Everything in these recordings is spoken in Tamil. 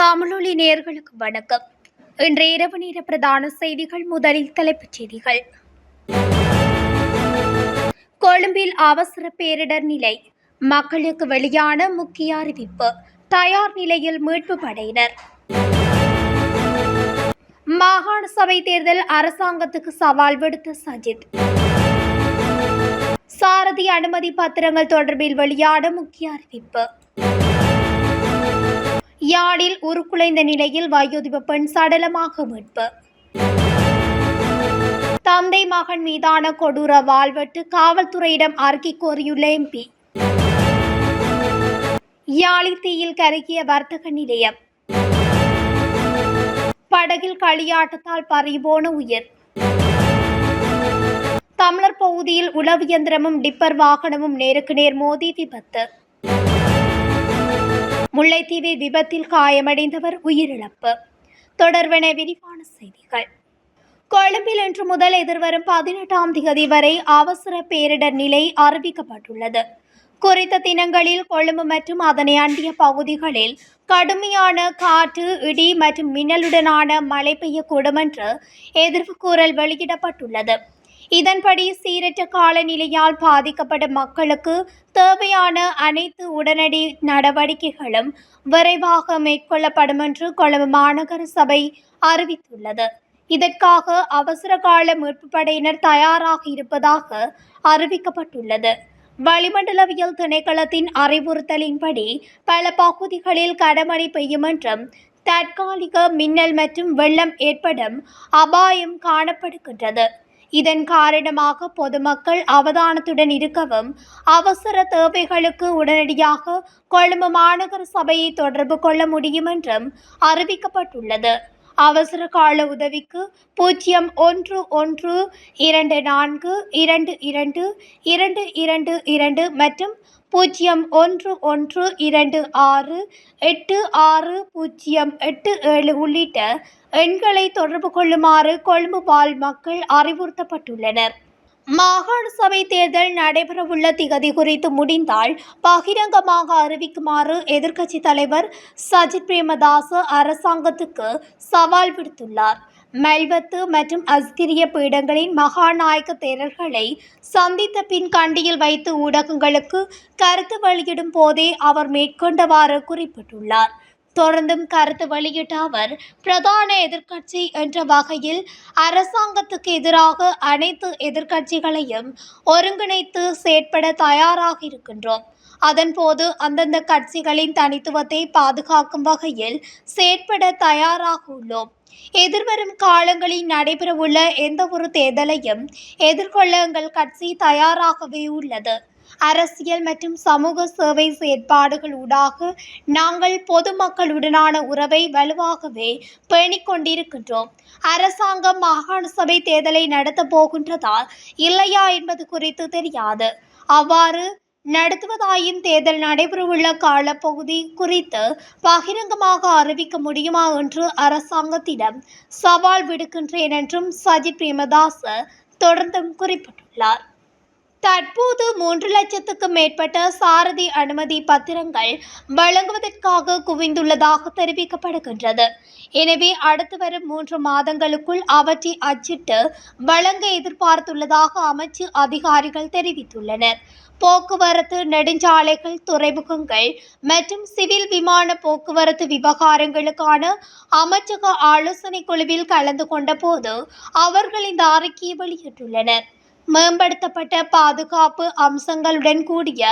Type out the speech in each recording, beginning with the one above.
தமிழொலி நேர்களுக்கு வணக்கம். இன்றைய இரவு நேர பிரதான செய்திகள் முதலில் தலைப்புச் செய்திகள். கொழும்பில் அவசர பேரிடர் நிலை. மக்களுக்கு வெளியான முக்கிய அறிவிப்பு. தயார் நிலையில் மீட்பு படையினர். மாகாண சபை தேர்தல் அரசாங்கத்துக்கு சவால் விடுத்த சஜித். சாரதி அனுமதி பத்திரங்கள் தொடர்பில் வெளியான முக்கிய அறிவிப்பு. யாழில் உருக்குலைந்த நிலையில் வயோதிப பெண் சடலமாக மீட்பு. தந்தை மகன் மீதான கொடூர வாழ்வெட்டு காவல்துறையிடம் அறிக்கை கோரியுள்ள எம்பி. யாழி தீயில் கருகிய வர்த்தக நிலையம். படகில் களியாட்டத்தால் பறிபோன உயிர். தமிழர் பகுதியில் உளவு இயந்திரமும் டிப்பர் வாகனமும் நேருக்கு நேர் மோதி விபத்து. முல்லைத்தீவில் விபத்தில் காயமடைந்தவர் உயிரிழப்பு. தொடர்பென விரிவான செய்திகள். கொழும்பில் இன்று முதல் எதிர்வரும் பதினெட்டாம் தேதி வரை அவசர பேரிடர் நிலை அறிவிக்கப்பட்டுள்ளது. குறித்த தினங்களில் கொழும்பு மற்றும் அதனை அண்டிய பகுதிகளில் கடுமையான காற்று இடி மற்றும் மின்னலுடனான மழை பெய்யக்கூடும் என்று எதிர்ப்பு கூறல் வெளியிடப்பட்டுள்ளது. இதன்படி சீரற்ற காலநிலையால் பாதிக்கப்படும் மக்களுக்கு தேவையான அனைத்து உடனடி நடவடிக்கைகளும் விரைவாக மேற்கொள்ளப்படும் என்று கொழும்பு மாநகர சபை அறிவித்துள்ளது. இதற்காக அவசர கால மீட்பு படையினர் தயாராக இருப்பதாக அறிவிக்கப்பட்டுள்ளது. வளிமண்டலவியல் திணைக்களத்தின் அறிவுறுத்தலின்படி பல பகுதிகளில் கடமழை பெய்யும் என்றும் தற்காலிக மின்னல் மற்றும் வெள்ளம் ஏற்படும் அபாயம் காணப்படுகின்றது. இதன் காரணமாக பொதுமக்கள் அவதானத்துடன் இருக்கவும் அவசர தேவைகளுக்கு உடனடியாக கொழும்பு மாநகர சபையை தொடர்பு கொள்ள முடியும் என்றும் அறிவிக்கப்பட்டுள்ளது. அவசர கால உதவிக்கு பூஜ்ஜியம் ஒன்று ஒன்று இரண்டு நான்கு இரண்டு இரண்டு இரண்டு இரண்டு இரண்டு மற்றும் பூஜ்ஜியம் ஒன்று ஒன்று இரண்டு ஆறு எட்டு ஆறு பூஜ்ஜியம் எட்டு ஏழு உள்ளிட்ட எண்களை தொடர்பு கொள்ளுமாறு கொழும்பு வாழ் மக்கள் அறிவுறுத்தப்பட்டுள்ளனர். மாகாண சபை தேர்தல் நடைபெறவுள்ள திகதி குறித்து முடிந்தால் பகிரங்கமாக அறிவிக்குமாறு எதிர்க்கட்சித் தலைவர் சஜித் பிரேமதாச அரசாங்கத்துக்கு சவால் விடுத்துள்ளார். மெல்வத்து மற்றும் அஸ்கிரிய பீடங்களின் மகாநாயக்க தேரர்களை சந்தித்த பின் கண்டியில் வைத்து ஊடகங்களுக்கு கருத்து வெளியிடும் போதே அவர் மேற்கொண்டவாறு குறிப்பிட்டுள்ளார். தொடர்ந்தும் கருத்து வெளியிட்ட அவர் பிரதான எதிர்க்கட்சி என்ற வகையில் அரசாங்கத்துக்கு எதிராக அனைத்து எதிர்க்கட்சிகளையும் ஒருங்கிணைத்து செயற்பட தயாராக இருக்கின்றோம். அதன்போது அந்தந்த கட்சிகளின் தனித்துவத்தை பாதுகாக்கும் வகையில் செயற்பட தயாராக உள்ளோம். எதிர்வரும் காலங்களில் நடைபெறவுள்ள எந்த ஒரு தேர்தலையும் எதிர்கொள்ள எங்கள் கட்சி தயாராகவே உள்ளது. அரசியல் மற்றும் சமூக சேவை செயற்பாடுகள் ஊடாக நாங்கள் பொதுமக்களுடனான உறவை வலுவாகவே பேணிக் கொண்டிருக்கின்றோம். அரசாங்கம் மாகாண சபை தேர்தலை நடத்தப் போகின்றதால் இல்லையா என்பது குறித்து தெரியாது. அவ்வாறு நடத்துவதாயின் தேர்தல் நடைபெறவுள்ள காலப்பகுதி குறித்து பகிரங்கமாக அறிவிக்க முடியுமா என்று அரசாங்கத்திடம் சவால் விடுக்கின்றேன் என்றும் சஜித் பிரேமதாஸ் தொடர்ந்தும் குறிப்பிட்டுள்ளார். தற்போது மூன்று லட்சத்துக்கும் மேற்பட்ட சாரதி அனுமதி பத்திரங்கள் வழங்குவதற்காக குவிந்துள்ளதாக தெரிவிக்கப்படுகின்றது. எனவே அடுத்து வரும் மூன்று மாதங்களுக்குள் அவற்றை அச்சிட்டு வழங்க எதிர்பார்த்துள்ளதாக அமைச்சு அதிகாரிகள் தெரிவித்துள்ளனர். போக்குவரத்து நெடுஞ்சாலைகள் துறைமுகங்கள் மற்றும் சிவில் விமான போக்குவரத்து விவகாரங்களுக்கான அமைச்சக ஆலோசனை குழுவில் கலந்து கொண்ட போது அவர்கள் இந்த அறிக்கையை வெளியிட்டுள்ளனர். மேம்படுத்தப்பட்ட பாதுகாப்பு அம்சங்களுடன் கூடிய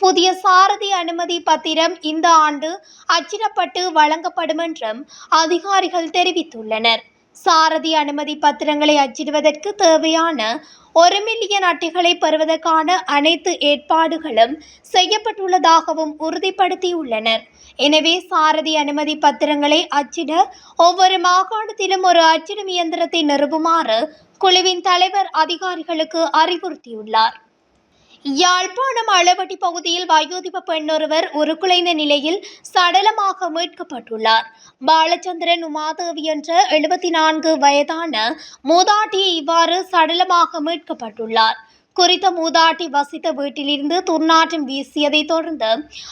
புதிய சாரதி அனுமதி பத்திரம் இந்த ஆண்டு அச்சிடப்பட்டு வழங்கப்படும் என்றும் அதிகாரிகள் தெரிவித்துள்ளனர். சாரதி அனுமதி பத்திரங்களை அச்சிடுவதற்கு தேவையான ஒரு மில்லியன் அட்டைகளை பெறுவதற்கான அனைத்து ஏற்பாடுகளும் செய்யப்பட்டுள்ளதாகவும் உறுதிப்படுத்தியுள்ளனர். எனவே சாரதி அனுமதி பத்திரங்களை அச்சிட ஒவ்வொரு மாகாணத்திலும் ஒரு அச்சிடும் இயந்திரத்தை நிறுவுமாறு குழுவின் தலைவர் அதிகாரிகளுக்கு அறிவுறுத்தியுள்ளார். யாழ்ப்பாணம் அளவட்டி பகுதியில் வயோதிப பெண்ணொருவர் உருக்குலைந்த நிலையில் சடலமாக மீட்கப்பட்டுள்ளார். பாலச்சந்திரன் உமாதேவி என்ற எழுபத்தி நான்கு வயதான மூதாட்டியை இவ்வாறு சடலமாக மீட்கப்பட்டுள்ளார். குறித்த மூதாட்டி வசித்த வீட்டிலிருந்து துர்நாற்றம் வீசியதை தொடர்ந்து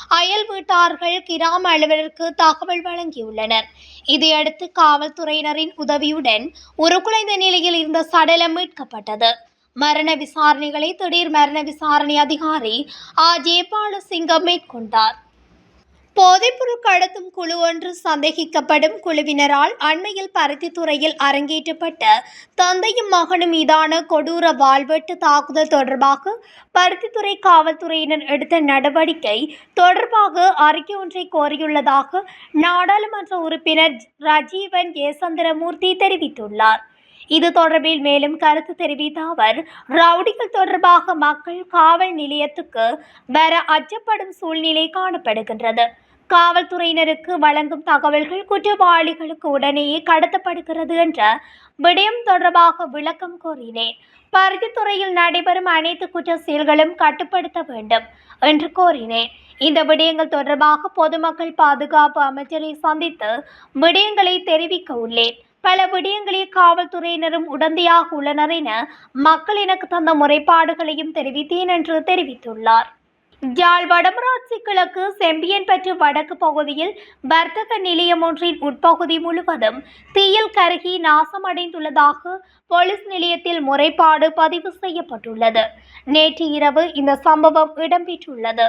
அயல் வீட்டார்கள் கிராம அலுவலருக்கு தகவல் வழங்கியுள்ளனர். இதையடுத்து காவல்துறையினரின் உதவியுடன் ஒரு குலைந்த நிலையில் இருந்த சடலம் மீட்கப்பட்டது. மரண விசாரணைகளை திடீர் மரண விசாரணை அதிகாரி ஆ ஜெயபாலசிங்கம் மேற்கொண்டார். போதைப்பொருள் கடத்தும் குழு ஒன்று சந்தேகிக்கப்படும் குழுவினரால் அண்மையில் பருத்தித்துறையில் அரங்கேற்றப்பட்ட தந்தையும் மகனும் மீதான கொடூர வாள்வெட்டு தாக்குதல் தொடர்பாக பருத்தித்துறை காவல்துறையினர் எடுத்த நடவடிக்கை தொடர்பாக அறிக்கை ஒன்றை கோரியுள்ளதாக நாடாளுமன்ற உறுப்பினர் ரஜீவன் ஏசந்திரமூர்த்தி தெரிவித்துள்ளார். இது தொடர்பில் மேலும் கருத்து தெரிவித்த அவர் ரவுடிகள் தொடர்பாக மக்கள் காவல் நிலையத்துக்கு வர அச்சப்படும் சூழ்நிலை காணப்படுகின்றது. காவல்துறையினருக்கு வழங்கும் தகவல்கள் குற்றவாளிகளுக்கு உடனேயே கடத்தப்படுகிறது என்ற விடயம் தொடர்பாக விளக்கம் கோரினேன். பருத்தித்துறையில் நடைபெறும் அனைத்து குற்ற செயல்களும் கட்டுப்படுத்த வேண்டும் என்று கோரினேன். இந்த விடயங்கள் தொடர்பாக பொதுமக்கள் பாதுகாப்பு அமைச்சரை சந்தித்து விடயங்களை தெரிவிக்க உள்ளேன். பல விடயங்களில் காவல்துறையினரும் உடந்தையாக உள்ளனர் என மக்கள் எனக்கு தந்த முறைப்பாடுகளையும் தெரிவித்தேன் என்று தெரிவித்துள்ளார். யாழ் வடமராட்சி கிழக்கு செம்பியன்பற்று வடக்கு பகுதியில் வர்த்தக நிலையம் ஒன்றின் உட்பகுதி முழுவதும் தீயில் கருகி நாசமடைந்துள்ளதாக போலீஸ் நிலையத்தில் முறைப்பாடு பதிவு செய்யப்பட்டுள்ளது. நேற்று இரவு இந்த சம்பவம் இடம்பெற்றுள்ளது.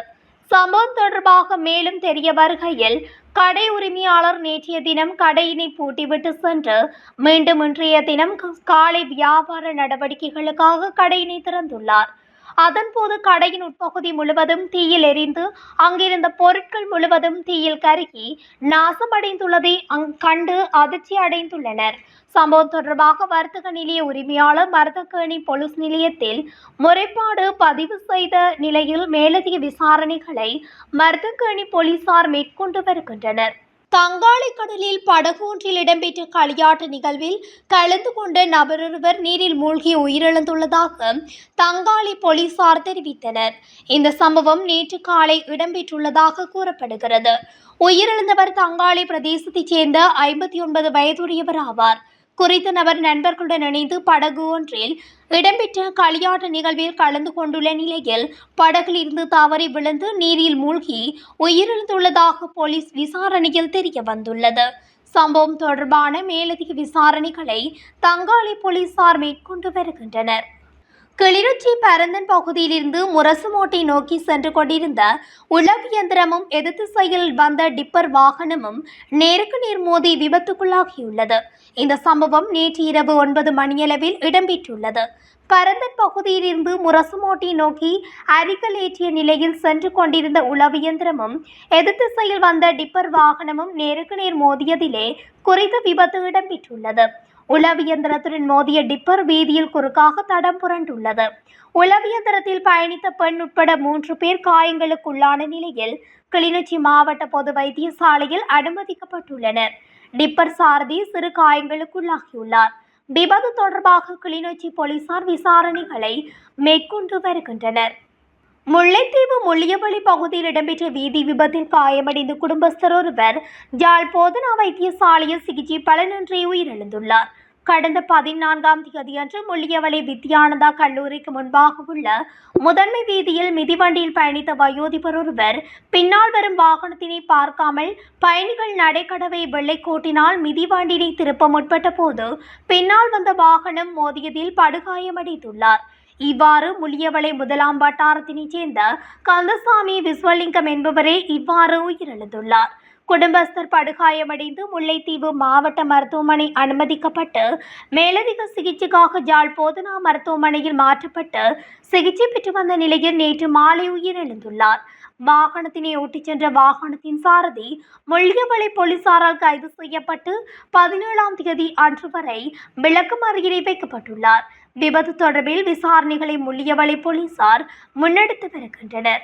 சம்பவம் தொடர்பாக மேலும் தெரிய வருகையில் கடை உரிமையாளர் நேற்றைய தினம் கடையினை பூட்டிவிட்டு சென்று மீண்டும் இன்றைய தினம் காலை வியாபார நடவடிக்கைகளுக்காக கடையினை திறந்துள்ளார். அதன்போது கடையின் உட்பகுதி முழுவதும் தீயில் எரிந்து அங்கிருந்த பொருட்கள் முழுவதும் தீயில் கருகி நாசமடைந்துள்ளதை கண்டு அதிர்ச்சி அடைந்துள்ளனர். சம்பவம் தொடர்பாக வர்த்தக நிலைய உரிமையாளர் மருதக்கேணி போலீஸ் நிலையத்தில் முறைப்பாடு பதிவு செய்த நிலையில் மேலதிக விசாரணைகளை மருதக்கேணி போலீசார் மேற்கொண்டு வருகின்றனர். தங்காளி கடலில் படகு ஒன்றில் இடம்பெற்ற களியாட்ட நிகழ்வில் கலந்து கொண்ட நபரொருவர் நீரில் மூழ்கி உயிரிழந்துள்ளதாக தங்காளி போலீசார் தெரிவித்தனர். இந்த சம்பவம் நேற்று காலை இடம்பெற்றுள்ளதாக கூறப்படுகிறது. உயிரிழந்தவர் தங்காளி பிரதேசத்தைச் சேர்ந்த ஐம்பத்தி ஒன்பது வயதுடையவர் ஆவார். குறித்த நபர் நண்பர்களுடன் இணைந்து படகு ஒன்றில் இடம்பெற்ற களியாட்ட நிகழ்வில் கலந்து கொண்டுள்ள நிலையில் படகில் இருந்து தவறி விழுந்து நீரில் மூழ்கி உயிரிழந்துள்ளதாக போலீஸ் விசாரணையில் தெரிய வந்துள்ளது. சம்பவம் தொடர்பான மேலதிக விசாரணைகளை தங்காளி போலீசார் மேற்கொண்டு வருகின்றனர். கிளிநொச்சி பரந்தன் பகுதியிலிருந்து முரசுமோட்டை நோக்கி சென்று கொண்டிருந்த உளவு இயந்திரமும் எதிர்த்திசையில் வந்த டிப்பர் வாகனமும் நேருக்கு நேர் மோதி விபத்துக்குள்ளாகியுள்ளது. இந்த சம்பவம் நேற்று இரவு ஒன்பது மணியளவில் இடம்பெற்றுள்ளது. பரந்தன் பகுதியிலிருந்து முரசுமோட்டை நோக்கி அரிகள் ஏற்றிய நிலையில் சென்று கொண்டிருந்த உளவு இயந்திரமும் எதிர்த்திசையில் வந்த டிப்பர் வாகனமும் நேருக்கு நேர் மோதியதிலே குறித்த விபத்து இடம்பெற்றுள்ளது. உளவியந்திரத்துடன் மோதிய டிப்பர் வீதியில் குறுக்காக தடம் புரண்டுள்ளது. உளவியந்திரத்தில் பயணித்த பெண் உட்பட மூன்று பேர் காயங்களுக்குள்ளான நிலையில் கிளிநொச்சி மாவட்ட பொது வைத்தியசாலையில் அனுமதிக்கப்பட்டுள்ளனர். டிப்பர் சாரதி சிறு காயங்களுக்குள்ளாகியுள்ளார். விபத்து தொடர்பாக கிளிநொச்சி போலீசார் விசாரணைகளை மேற்கொண்டு வருகின்றனர். முல்லைத்தீவு முள்ளியவளி பகுதியில் இடம்பெற்ற வீதி விபத்தில் காயமடைந்த குடும்பஸ்தர் ஒருவர் யாழ் போதனா வைத்தியசாலையில் சிகிச்சை பலனின்றி உயிரிழந்துள்ளார். கடந்த பதினான்காம் தேதியன்று முள்ளியவளை வித்யானந்தா கல்லூரிக்கு முன்பாக உள்ள முதன்மை வீதியில் மிதிவண்டியில் பயணித்த வயோதிபர் ஒருவர் பின்னால் வரும் வாகனத்தினை பார்க்காமல் பயணிகள் நடைக்கடவை வெள்ளைக்கோட்டினால் மிதிவண்டினை திருப்ப முற்பட்ட போது பின்னால் வந்த வாகனம் மோதியதில் படுகாயமடைந்துள்ளார். இவ்வாறு முள்ளியவளை முதலாம் வட்டாரத்தினைச் சேர்ந்த கந்தசாமி விஸ்வலிங்கம் என்பவரே இவ்வாறு உயிரிழந்துள்ளார். குடும்பஸ்தர் படுகாயமடைந்து முல்லைத்தீவு மாவட்ட மருத்துவமனை அனுமதிக்கப்பட்டு மேலதிக சிகிச்சைக்காக ஜாழ் போதனா மருத்துவமனையில் மாற்றப்பட்டு சிகிச்சை பெற்று வந்த நிலையில் நேற்று மாலை உயிரிழந்துள்ளார். வாகனத்தினை ஓட்டிச் சென்ற வாகனத்தின் சாரதி முள்ளியவளை போலீசாரால் கைது செய்யப்பட்டு பதினேழாம் தேதி அன்று வரை விளக்கமறியலை வைக்கப்பட்டுள்ளார். விபத்து தொடர்பில் விசாரணைகளை முள்ளியவளை போலீசார் முன்னெடுத்து வருகின்றனர்.